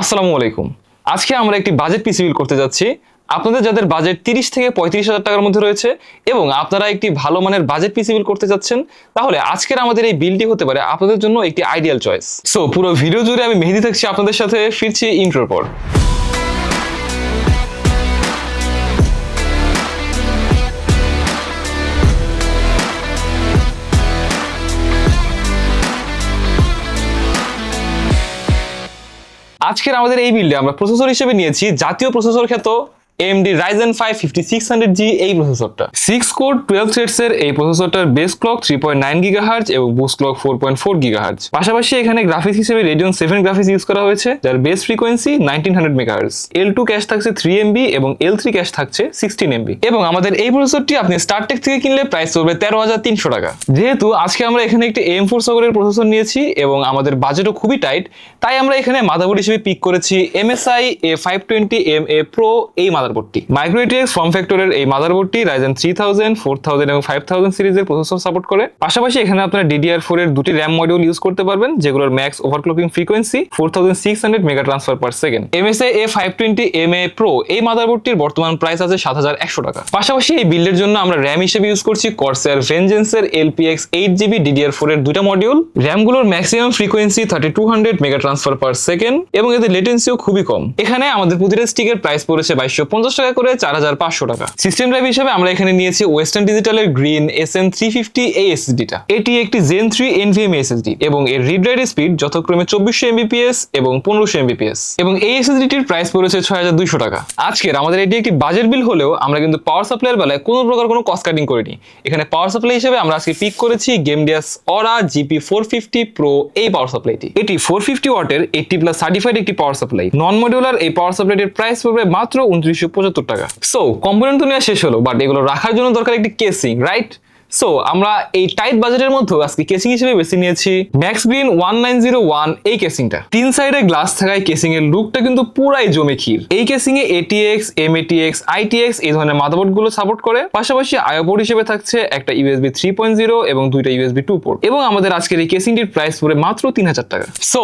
আসসালামু আলাইকুম। আজকে আমরা একটি বাজেট পিসি বিল করতে যাচ্ছি। আপনাদের যাদের বাজেট তিরিশ থেকে পঁয়ত্রিশ হাজার টাকার মধ্যে রয়েছে এবং আপনারা একটি ভালো মানের বাজেট পিসি বিল করতে চাচ্ছেন তাহলে আজকের আমাদের এই বিলটি হতে পারে আপনাদের জন্য একটি আইডিয়াল চয়েস সো পুরো ভিডিও জুড়ে আমি মেহেদি থাকছি আপনাদের সাথে, ফিরছি ইন্ট্রোর পর। আজকের আমাদের এই বিল্ডে আমরা প্রসেসর হিসেবে নিয়েছি জাতীয় প্রসেসর খ্যাত AMD Ryzen 5 5600G এই প্রসেসরটা সিক্স কোর টুয়েলভ থ্রেডস এর এই প্রসেসরটার base clock three point nine gigahertz এবং boost clock four point four gigahertz পাশাপাশি এখানে গ্রাফিক্স হিসেবে রেডিয়ন সেভেন গ্রাফিক্স ইউজ করা হয়েছে, যার base frequency nineteen hundred megahertz L two cache থাকছে থ্রি এমবি এবং এল থ্রি ক্যাশ থাকছে সিক্সটিন এমবি এবং আমাদের এই প্রসেসরটি আপনি স্টারটেক থেকে কিনলে প্রাইস পড়বে তেরো হাজার তিনশো টাকা। যেহেতু আজকে আমরা এখানে একটি এম ফোর সকলের প্রসেসর নিয়েছি এবং আমাদের বাজেটও খুবই টাইট তাই আমরা এখানে মাদারবোর্ড হিসেবে পিক করেছি টোয়েন্টি এম এ প্রো এই মাদারবোর্ডটি মাইক্রোটিএক্স ফর্ম ফ্যাক্টরের এই মাদারবোর্ডটি Ryzen three thousand four thousand এবং ফাইভ থাউজেন্ড সিরিজের প্রসেসর সাপোর্ট করে। পাশাপাশি এখানে আপনারা ডিডিআর ফোর এর দুটি র্যাম মডিউল ইউজ করতে পারবেন, যেগুলোর max overclocking frequency four thousand six hundred mega transfer per second MSI A five twenty M A pro এই মাদারবোর্ডটির বর্তমান প্রাইস আছে সাত হাজার একশো টাকা। পাশাপাশি এই বিল্ডের জন্য আমরা র্যাম হিসেবে ইউজ করছি Corsair ভেঞ্জেন্সের LPX eight GB DDR four এর দুটা module র্যামগুলোর maximum frequency thirty two hundred mega transfer per second এবং এদের লেটেন্সিও খুবই কম। এখানে আমাদের প্রতিটা স্টিকের প্রাইস পড়েছে বাইশশো পঞ্চাশ টাকা করে চার হাজার পাঁচশো টাকা। সিস্টেম ড্রাইভ হিসেবে আমরা এখানে নিয়েছি western ডিজিটালের green S N three fifty এই এসএসডিটা এটি একটি জেন থ্রি এনভিএম এসএসডি এবং এর রিড রাইট স্পিড যথাক্রমে চব্বিশশো এমবিপিএস এবং পনেরোশো এমবিপিএস এবং এই এসএসডিটির প্রাইস পড়েছে ছয় হাজার দুইশো টাকা। আজকের আমাদের এটি একটি বাজেট বিল হলেও আমরা কিন্তু পাওয়ার সাপ্লাইয়ের বেলায় কোনো প্রকার কোনো কস্ট কাটিং করিনি। এখানে পাওয়ার সাপ্লাই হিসেবে আমরা আজকে পিক করেছি Gamdias aura GP four fifty pro এই পাওয়ার সাপ্লাইটি এটি ফোর ফিফটি ওয়াটের এইটটি প্লাস সার্টিফাইড একটি পাওয়ার সাপ্লাই নন মডিউলার এই পাওয়ার সাপ্লাইটির প্রাইস পড়বে মাত্র উনত্রিশশো পঁচাত্তর টাকা। সো কম্পোনেন্ট তো নেওয়া শেষ হলো বাট এগুলো রাখার জন্য দরকার একটি কেসিং রাইট সো আমরা এই টাইট বাজেটের মধ্যে আজকে কেসিং হিসেবে বেছে নিয়েছি max green one nine zero one এই কেসিংটা তিন সাইডে গ্লাস থাকায় কেসিং এর লুকটা কিন্তু পুরাই জমে ক্ষীর। এই কেসিং এ এটিএক্স এম এটিএক্স আইটিএক্স এই ধরনের মাদারবোর্ডগুলো সাপোর্ট করে। পাশাপাশি আয়ো পোর্ট হিসেবে থাকছে একটা ইউএসবি থ্রি পয়েন্ট জিরো এবং দুইটা ইউএসবি টু পোর্ট এবং আমাদের আজকের এই কেসিংটির প্রাইস পড়ে মাত্র তিন হাজার টাকা। সো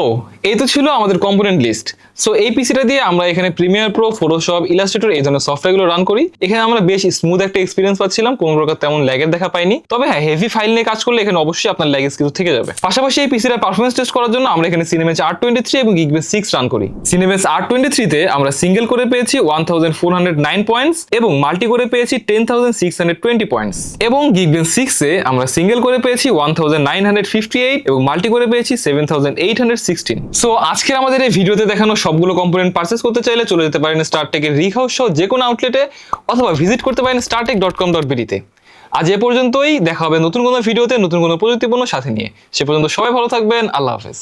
এই তো ছিল আমাদের কম্পোনেন্ট লিস্ট সো এই পিসিটা দিয়ে আমরা এখানে প্রিমিয়ার প্রো ফটোশপ ইলাস্ট্রেটর এই ধরনের সফটওয়্যারগুলো রান করি। এখানে আমরা বেশ স্মুথ একটা এক্সপিরিয়েন্স পাচ্ছিলাম। কোনো প্রকার তেমন ল্যাগের দেখা পাইনি। তবে হ্যাঁ হেভি ফাইল নিয়ে কাজ করলে এখানে অবশ্যই আপনার ল্যাগেজ কিছু থেকে যাবে। পাশাপাশি এই পিসিটা পারফরমেন্স টেস্ট করার জন্য আমরা এখানে সিনেমেস আর টোয়েন্টি থ্রি এবং গিগবেস সিক্স রান করি। সিনেমেস আর টোয়েন্টি থ্রিতে আমরা সিঙ্গেল করে পেয়েছি one thousand four hundred nine points এবং মাল্টি করে পেয়েছি ten thousand six hundred twenty points এবং গিগবেস সিক্সে আমরা সিঙ্গেল করে পেয়েছি one thousand nine hundred fifty eight এবং মাল্টি করে পেয়েছি seven thousand eight hundred sixteen so আজকের আমাদের এই ভিডিওতে দেখানো সবগুলো কম্পোনেন্ট পারচেস করতে চাইলে চলে যেতে পারেন স্টারটেকের রিক হাউস সহ যে কোনো আউটলেটে অথবা ভিজিট করতে পারেন স্টারটেক ডট কম ডট বিডিতে আজ এ পর্যন্তই, দেখা হবে নতুন কোনো ভিডিওতে, নতুন কোনো প্রযুক্তিপূর্ণ সাথে নিয়ে। সে পর্যন্ত সবাই ভালো থাকবেন, আল্লাহ হাফেজ।